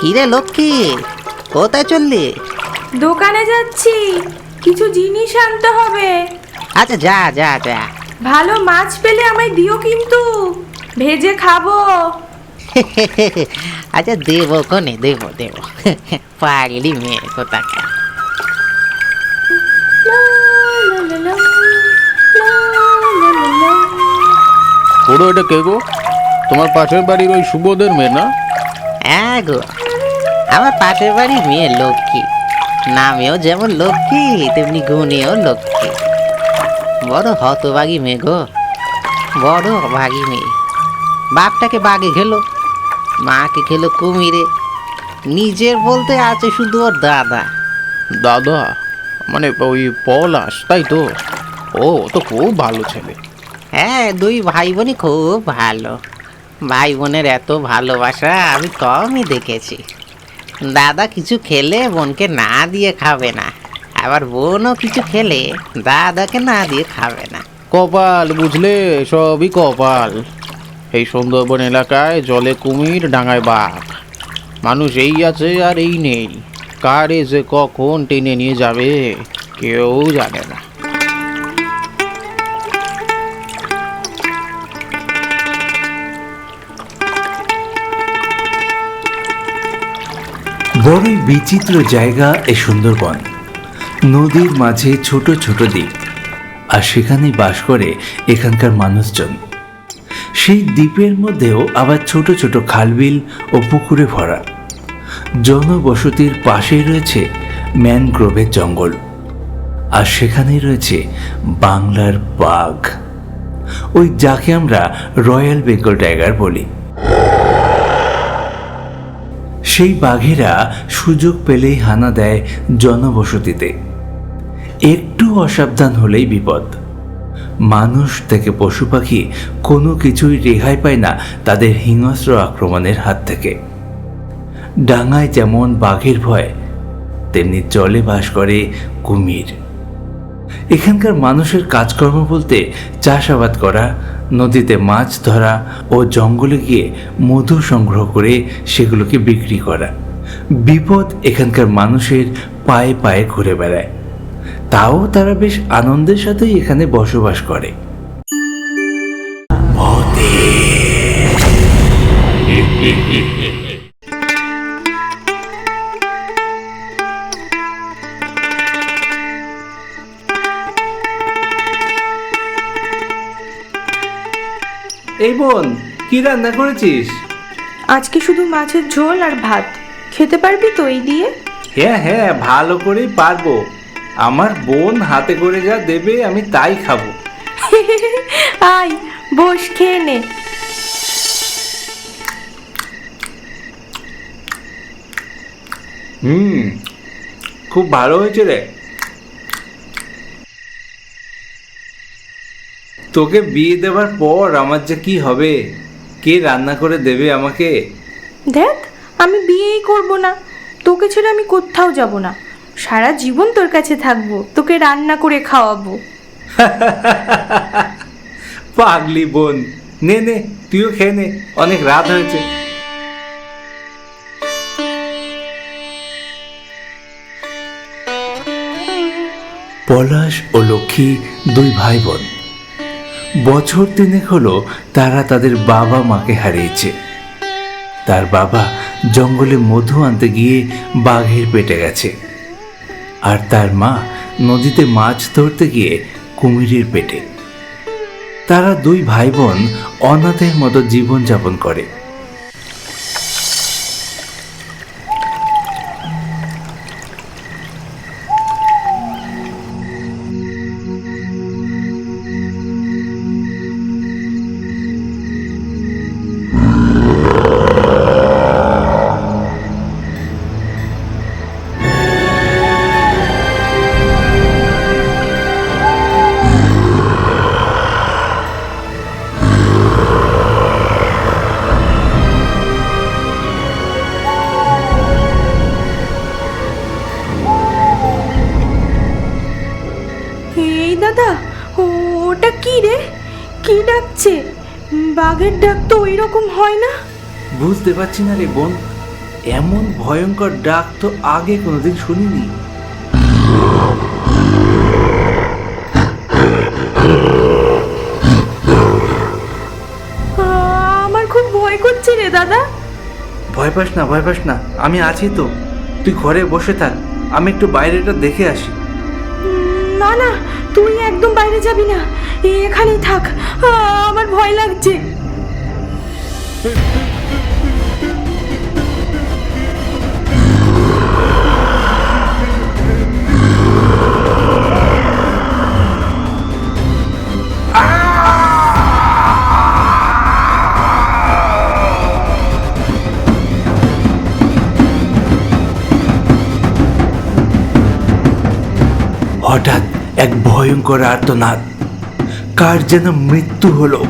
কি রে লক্ষ্মী? কোথায় চললি? দোকানে যাচ্ছি। কিছু জিনিস আনতে হবে। আচ্ছা যা যা যা। ভালো মাছ পেলে আমায় দিও কিন্তু। ভেজে খাব। আচ্ছা দেবো কোনে? দেবো দেবো। পাগলি মেয়ে কোথাকার। লা। ওরো এটা কে গো? তোমার পাশের বাড়ির ওই সুবোধের মেয়ে না? হ্যাঁ গো। আমার পাশের বাড়ি মেয়ে লক্ষ্মী। নামেও যেমন লক্ষ্মী তেমনি গুণেও লক্ষ্মী। বড় হতভাগী মেয়ে গো বড় ভাগী মেয়ে। বাপটাকে বাগে খেলো মাকে খেলো কুমিরে। নিজের বলতে আছে শুধু ওর দাদা। দাদা মানে ওই পলাশ তাই তো? ও ও তো খুব ভালো ছেলে। হ্যাঁ দুই ভাই বোনই খুব ভালো। ভাই বোনের এত ভালোবাসা আমি কমই দেখেছি। দাদা কিছু খেলে বোনকে না দিয়ে খাবে না। আবার বোনও কিছু খেলে দাদাকে না দিয়ে খাবে না। কপাল, বুঝলে? সবই কপাল। এই সুন্দরবন এলাকায় জলে কুমির, ডাঙায় বাঘ। মানুষ এই আছে আর এই নেই। কারে যে কখন টেনে নিয়ে যাবে, কেউ জানে না। বড়ই বিচিত্র জায়গা এ সুন্দরবন। নদীর মাঝে ছোট ছোট দ্বীপ। আর সেখানেই বাস করে এখানকার মানুষজন। সেই দ্বীপের মধ্যেও আবার ছোট ছোট খালবিল ও পুকুরে ভরা। জনবসতির পাশেই রয়েছে ম্যানগ্রোভের জঙ্গল। আর সেখানেই রয়েছে বাংলার বাঘ। ওই যাকে আমরা রয়্যাল বেঙ্গল টাইগার বলি। সেই বাঘেরা সুযোগ পেলেই হানা দেয় জনবসতিতে। একটু অসাবধান হলেই বিপদ। মানুষ থেকে পশু পাখি কোনো কিছুই রেহাই পায় না তাদের হিংস্র আক্রমণের হাত থেকে। ডাঙায় যেমন বাঘের ভয়, তেমনি জলে বাস করে কুমির। এখানকার মানুষের কাজকর্ম বলতে চাষাবাদ করা নদীতে মাছ ধরা ও জঙ্গলে গিয়ে মধু সংগ্রহ করে সেগুলোকে বিক্রি করা। বিপদ এখানকার মানুষের পায়ে পায়ে ঘুরে বেড়ায়। তাও তারা বেশ আনন্দের সাথেই এখানে বসবাস করে। এই বোন কি রান্না করেছিস? আজকে শুধু মাছের ঝোল আর ভাত। খেতে পারবি তো এই দিয়ে? হ্যাঁ হ্যাঁ ভালো করেই পারব। আমার বোন হাতে করে যা দেবে আমি তাই খাব। আয় বস খেয়ে নে। হুম খুব ভালো হয়েছে রে। তোকে বিয়ে দেওয়ার পর আমার যে কি হবে? কে রান্না করে দেবে আমাকে? দেখ আমি বিয়েই করব না। তোকে ছেড়ে আমি কোথাও যাব না। সারা জীবন তোর কাছে থাকব তোকে রান্না করে খাওয়াবো। পাগলি বোন। নে নে তুইও খেয়ে নে। অনেক রাত হয়েছে। পলাশ ও লক্ষ্মী দুই ভাই বোন। বছর তিনেক হলো তারা তাদের বাবা মাকে হারিয়েছে। তার বাবা জঙ্গলে মধু আনতে গিয়ে বাঘের পেটে গেছে। আর তার মা নদীতে মাছ ধরতে গিয়ে কুমিরের পেটে। তারা দুই ভাই বোন অনাথের মতো জীবনযাপন করে। বুঝতে পারছি না রে বোন। এমন ভয়ঙ্কর ডাক তো আগে কোনোদিন শুনিনি। আমার খুব ভয় করছে রে দাদা। ভয় পাস না ভয় পাস না। আমি আছি তো। তুই ঘরে বসে থাক। আমি একটু বাইরেটা দেখে আসি। না না তুই একদম বাইরে যাবি না। এখানেই থাক। আ, আমার ভয় লাগছে। ভয়ঙ্কর আর্তনাদ। কার যেন মৃত্যু হলো।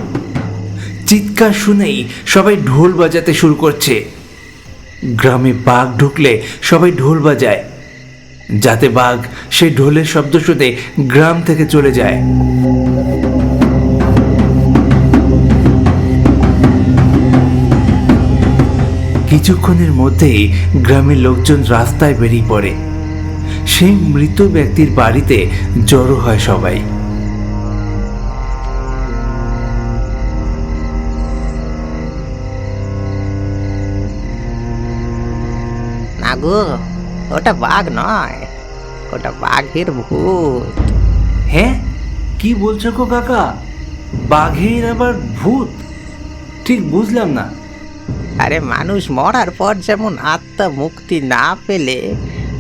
চিৎকার শুনেই সবাই ঢোল বাজাতে শুরু করছে। গ্রামে বাঘ ঢুকলে সবাই ঢোল বাজায়। যাতে বাঘ সেই ঢোলের শব্দ শুনে গ্রাম থেকে চলে যায়। কিছুক্ষণের মধ্যেই গ্রামের লোকজন রাস্তায় বেরিয়ে পড়ে। সেই মৃত ব্যক্তির বাড়িতে জড়ো হয় সবাই। না গো ওটা বাঘ নয় ওটা বাঘের ভূত। হ্যাঁ কি বলছো গো কাকা? বাঘের আবার ভূত? ঠিক বুঝলাম না। আরে মানুষ মরার পর যেমন আত্মা মুক্তি না পেলে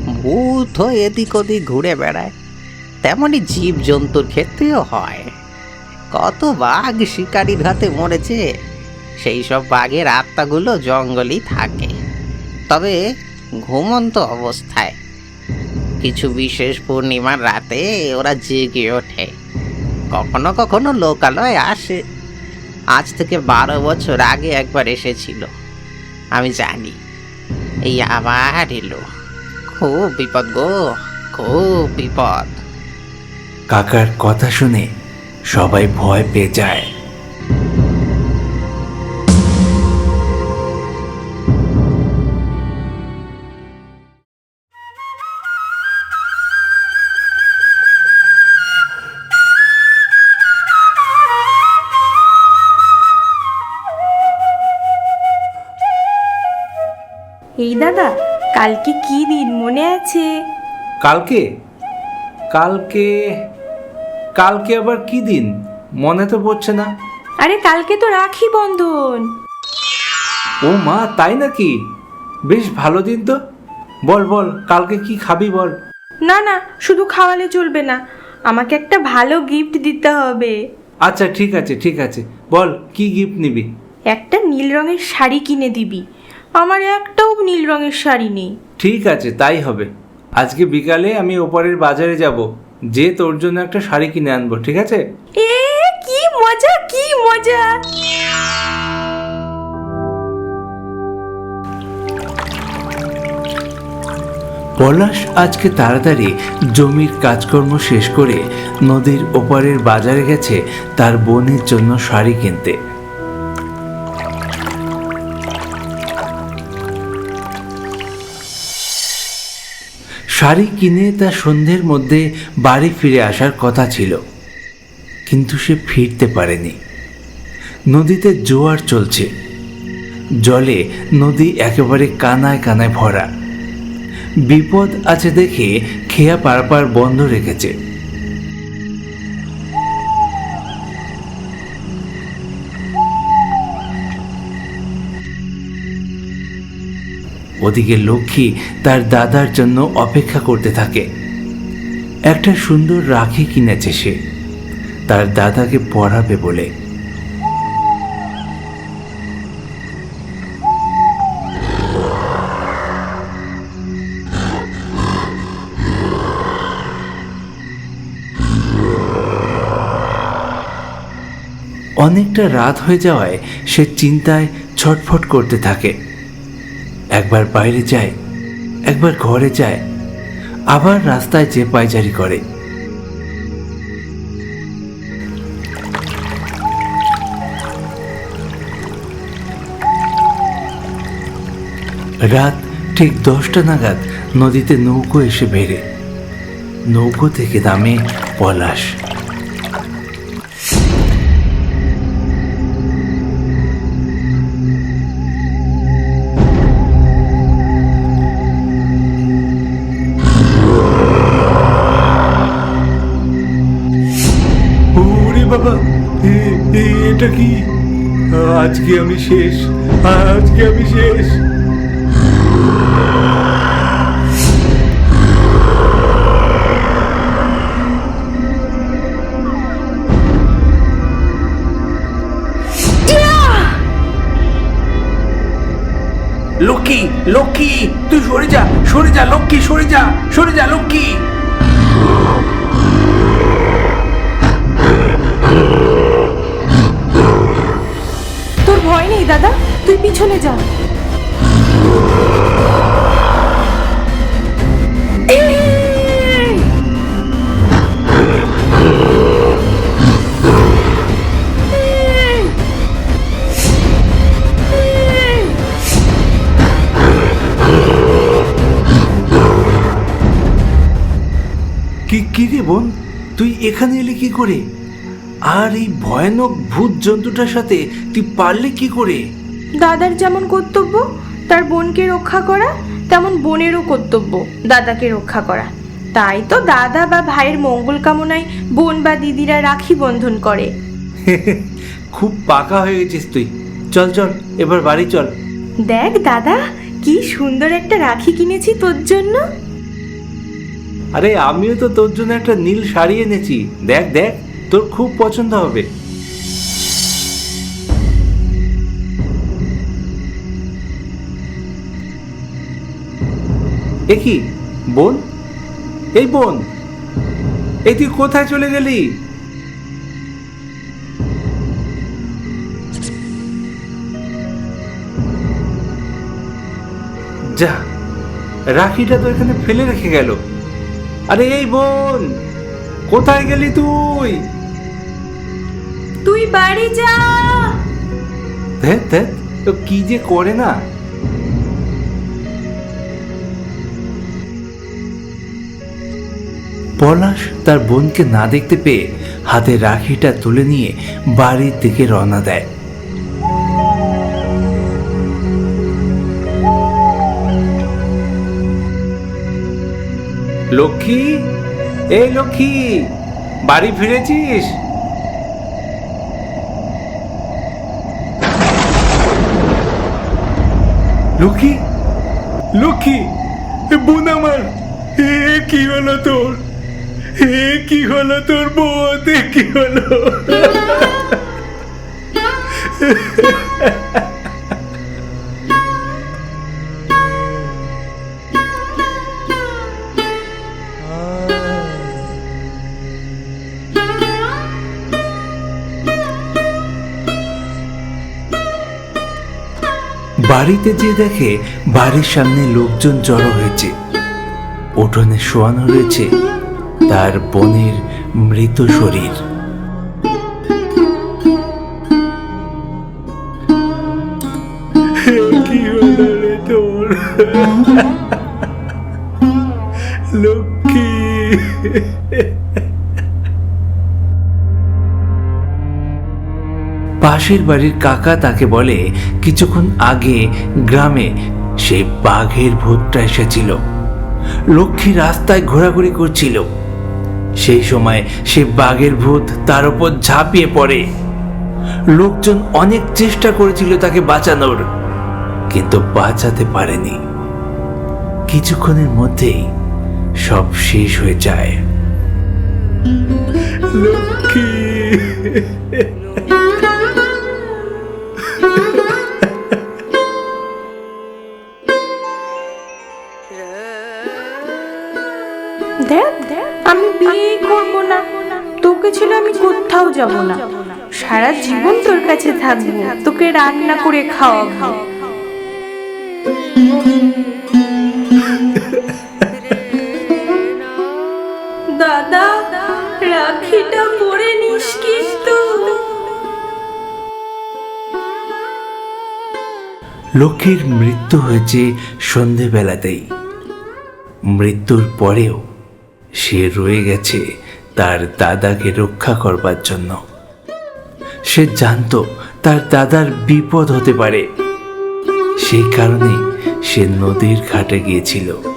ভূত হয়ে এদিক ওদিক ঘুরে বেড়ায়। তেমনই জীব জন্তুর ক্ষেত্রেও হয়। কত বাঘ শিকারির হাতে মরেছে, সেই সব বাঘের আত্মাগুলো জঙ্গলেই থাকে। তবে ঘুমন্ত অবস্থায়। কিছু বিশেষ পূর্ণিমার রাতে ওরা জেগে ওঠে। কখনো কখনো লোকালয় আসে। আজ থেকে বারো বছর আগে একবার এসেছিল। আমি জানি, এই আবার এলো। খুব বিপদ গো খুব বিপদ। কাকার কথা শুনে সবাই ভয় পেয়ে যায়। এই দাদা কালকে কি দিন মনে আছে? কালকে? কালকে কালকে আবার কি দিন? মনে তো পড়ছে না। আরে কালকে তো রাখি বন্ধন। ও মা তাই নাকি? বেশ ভালো দিন তো। বল বল কালকে কি খাবি বল। না না শুধু খাওয়ালে চলবে না। আমাকে একটা ভালো গিফট দিতে হবে। আচ্ছা ঠিক আছে ঠিক আছে। বল কি গিফট নিবি? একটা নীল রঙের শাড়ি কিনে দিবি। আমার একটাও নীল রঙের শাড়ি নেই। ঠিক আছে তাই হবে। আজকে বিকালে আমি ওপারের বাজারে যাব। যে তোর জন্য একটা শাড়ি কিনে আনব ঠিক আছে? এ কি মজা কি মজা! পলাশ আজকে তাড়াতাড়ি জমির কাজকর্ম শেষ করে নদীর ওপারের বাজারে গেছে তার বোনের জন্য শাড়ি কিনতে। শাড়ি কিনে তা সন্ধ্যের মধ্যে বাড়ি ফিরে আসার কথা ছিল। কিন্তু সে ফিরতে পারেনি। নদীতে জোয়ার চলছে। জলে নদী একেবারে কানায় কানায় ভরা। বিপদ আছে দেখে খেয়া পারপার বন্ধ রেখেছে। ওদিকে লক্ষ্মী তার দাদার জন্য অপেক্ষা করতে থাকে। একটা সুন্দর রাখি কিনেছে সে। তার দাদাকে পড়াবে বলে। অনেকটা রাত হয়ে যাওয়ায় সে চিন্তায় ছটফট করতে থাকে। একবার বাইরে যায়, একবার ঘরে যায়, আবার রাস্তায় যে পায়চারি করে। রাত ঠিক দশটা নাগাদ নদীতে নৌকো এসে বেড়ে। নৌকো থেকে দামে পলাশ। এটা কি? আজকে আমি শেষ, আজকে আমি শেষ। লক্ষ্মী লক্ষ্মী, তুই সরে যা সরে যা, লক্ষ্মী, সরে যা সরে যা, লক্ষ্মী। তুই পিছনে যা এই! এই! এই! কি কি রে বোন তুই এখানে এলি কি করে আর এই ভয়ানক ভূত জন্তুটার সাথে তুই পারলে কি করে দাদার যেমন কর্তব্য তার বোনকে রক্ষা করা তেমন বোনেরও কর্তব্য দাদাকে রক্ষা করা। তাই তো দাদা বা ভাইয়ের মঙ্গল কামনায় বোন বা দিদিরা রাখি বন্ধন করে। খুব পাকা হয়ে গেছিস তুই। চল চল এবার বাড়ি চল। দেখ দাদা কি সুন্দর একটা রাখি কিনেছি তোর জন্য। আরে আমিও তো তোর জন্য একটা নীল শাড়ি এনেছি। দেখ দেখ তোর খুব পছন্দ হবে। এ কি বোন? এই বোন এই তুই কোথায় চলে গেলি? যা রাখিটা তো এখানে ফেলে রেখে গেল। আরে এই বোন কোথায় গেলি তুই? তুই বাড়ি যা। তো কি যে করে না? পলাশ তার বোনকে না দেখতে পেয়ে হাতে রাখিটা তুলে নিয়ে বাড়ির দিকে রওনা দেয়। লক্ষ্মী? এই লক্ষ্মী, বাড়ি ফিরেছিস? লক্ষ্মী লক্ষ্মী বোন আমার, এ কি হলো তোর? এ কি হলো তোর এ কি হলো? বাড়িতে যে দেখে বাড়ির সামনে লোকজন জড়ো হয়েছে। উঠোনে শোয়ানো রয়েছে। তার বোনের মৃত শরীর। লক্ষ্মী। পাশের বাড়ির কাকা তাকে বলে কিছুক্ষণ আগে গ্রামে সেই বাঘের ভূতটা এসেছিল। লক্ষ্মী রাস্তায় ঘোরাঘুরি করছিল। সেই সময় সে বাঘের ভূত তার উপর ঝাঁপিয়ে পড়ে। লোকজন অনেক চেষ্টা করেছিল তাকে বাঁচানোর, কিন্তু বাঁচাতে পারেনি। কিছুক্ষণের মধ্যেই সব শেষ হয়ে যায়। লক্ষ্মী! যাব না। সারা জীবন তোর কাছে থাকব। তোকে রান্না করে খাওয়াবো। দাদা, রাখিটা পরে নিস লক্ষ্মীর মৃত্যু হয়েছে সন্ধেবেলাতেই। মৃত্যুর পরেও সে রয়ে গেছে তার দাদাকে রক্ষা করবার জন্য। সে জানত তার দাদার বিপদ হতে পারে। সেই কারণে সে নদীর ঘাটে গিয়েছিল।